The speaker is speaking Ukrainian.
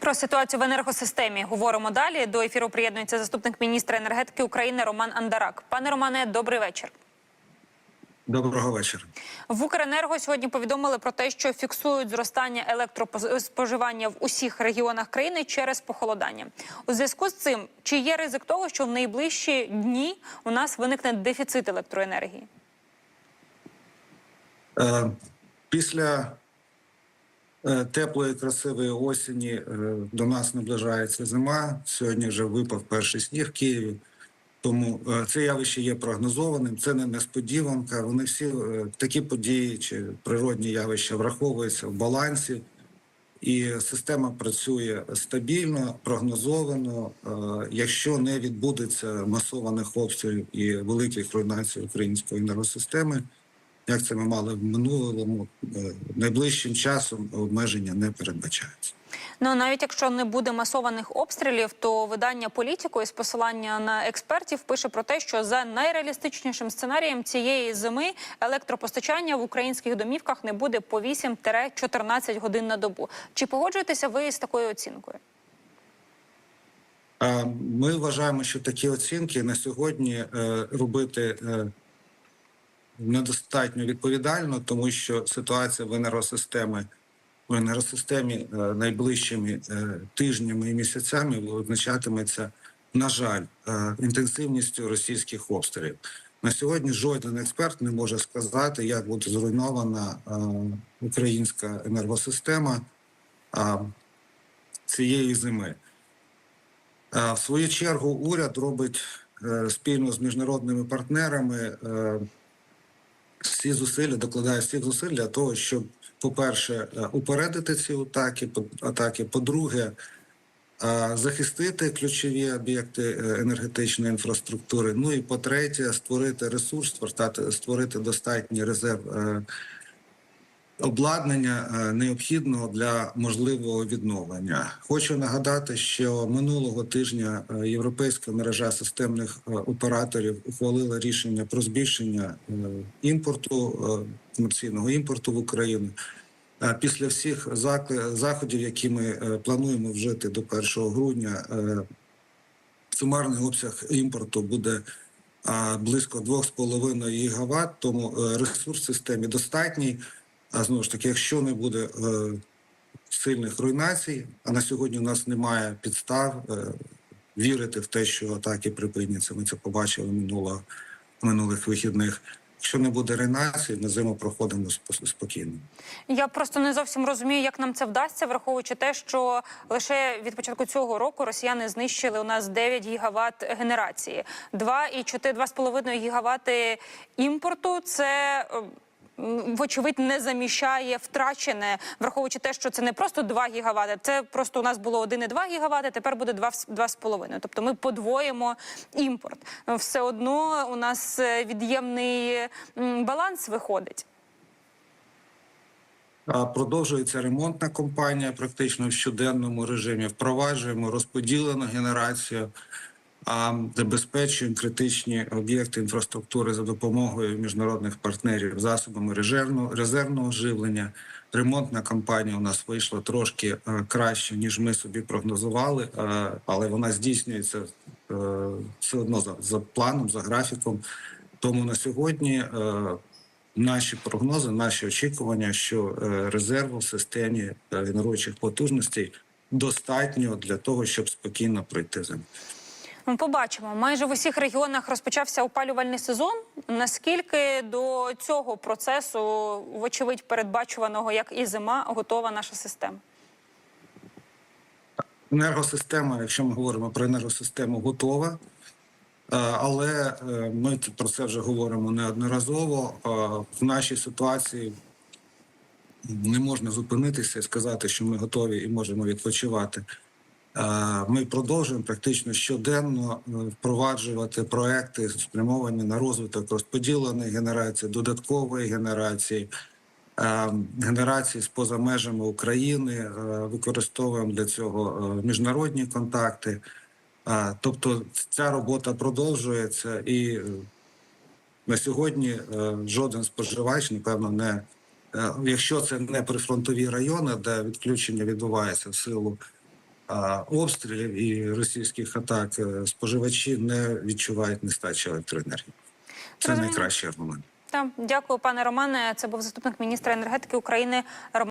Про ситуацію в енергосистемі говоримо далі. До ефіру приєднується заступник міністра енергетики України Роман Андарак. Пане Романе, добрий вечір. Доброго вечора. В Укренерго сьогодні повідомили про те, що фіксують зростання електроспоживання в усіх регіонах країни через похолодання. У зв'язку з цим чи є ризик того, що в найближчі дні у нас виникне дефіцит електроенергії? Е, Після теплої, красивої осені е, до нас наближається зима. Сьогодні вже випав перший сніг в Києві. Тому е, це явище є прогнозованим, це не несподіванка. Вони всі е, такі події чи природні явища враховуються в балансі, і система працює стабільно, прогнозовано. Е, Якщо не відбудеться масованих обстрілів і великих руйнацій української енергосистеми, як це ми мали в минулому, е, найближчим часом обмеження не передбачаються. Ну навіть якщо не буде масованих обстрілів, то видання політико із посилання на експертів пише про те, що за найреалістичнішим сценарієм цієї зими електропостачання в українських домівках не буде по 8-14 годин на добу. Чи погоджуєтеся ви з такою оцінкою? Ми вважаємо, що такі оцінки на сьогодні е, робити е, недостатньо відповідально, тому що ситуація в енергосистемі в енергосистемі е, найближчими е, тижнями і місяцями визначатиметься, на жаль, е, інтенсивністю російських обстрілів. На сьогодні жоден експерт не може сказати, як буде зруйнована українська енергосистема цієї зими. В свою чергу уряд робить спільно з міжнародними партнерами всі зусилля, докладає всіх зусиль для того, щоб, по-перше, е, упередити ці атаки, по- атаки. По-друге, е, захистити ключові об'єкти е, енергетичної інфраструктури. Ну і по-третє, створити ресурс, створити, достатній резерв обладнання е, необхідного для можливого відновлення. Хочу нагадати, що минулого тижня е, європейська мережа системних е, операторів ухвалила рішення про збільшення імпорту комерційного імпорту в Україну. Після всіх заходів, які ми плануємо вжити до 1 грудня, сумарний обсяг імпорту буде близько 2,5 гігаватт, тому ресурс системі достатній. А знову ж таки, якщо не буде е, сильних руйнацій, а на сьогодні у нас немає підстав е, вірити в те, що атаки припиняться. Ми це побачили минуло, минулих вихідних. Якщо не буде руйнацій, на зиму проходимо спо- спокійно. Я просто не зовсім розумію, як нам це вдасться, враховуючи те, що лише від початку цього року росіяни знищили у нас 9 гігават генерації, 2,4, 2,5 гігавати імпорту. Це е, вочевидь не заміщає втрачене, враховуючи те, що це не просто 2 гігавати, це просто у нас було 1,2 гігавати, тепер буде 2, 2,5. Тобто ми подвоїмо імпорт. Все одно у нас е, від'ємний баланс виходить. Продовжується ремонтна кампанія практично в щоденному режимі. Впроваджуємо розподілену генерацію, а забезпечуємо критичні об'єкти інфраструктури за допомогою міжнародних партнерів засобами резервного, резервного живлення. Ремонтна кампанія у нас вийшла трошки е, краще, ніж ми собі прогнозували, е, але вона здійснюється е, все одно за, за планом, за графіком. Тому на сьогодні наші прогнози, наші очікування, що резерву в системі генеруючих потужностей достатньо для того, щоб спокійно пройти зиму. Ми побачимо. Майже в усіх регіонах розпочався опалювальний сезон. Наскільки до цього процесу, вочевидь, передбачуваного як і зима, готова наша система? Енергосистема, якщо ми говоримо про енергосистему, готова. Е, Але е, ми про це вже говоримо неодноразово. Е, В нашій ситуації не можна зупинитися і сказати, що ми готові і можемо відпочивати. Е, Ми продовжуємо практично щоденно е, впроваджувати проекти, спрямовані на розвиток розподіленої генерації, додаткової генерації, е, генерації з поза межами України. Використовуємо для цього міжнародні контакти. Тобто ця робота продовжується, і на сьогодні жоден споживач, напевно, не якщо це не прифронтові райони, де відключення відбувається в силу обстрілів і російських атак е, споживачі не відчувають нестачі електроенергії. Це найкращий аргумент. Так, дякую, пане Романе. Це був заступник міністра енергетики України Роман.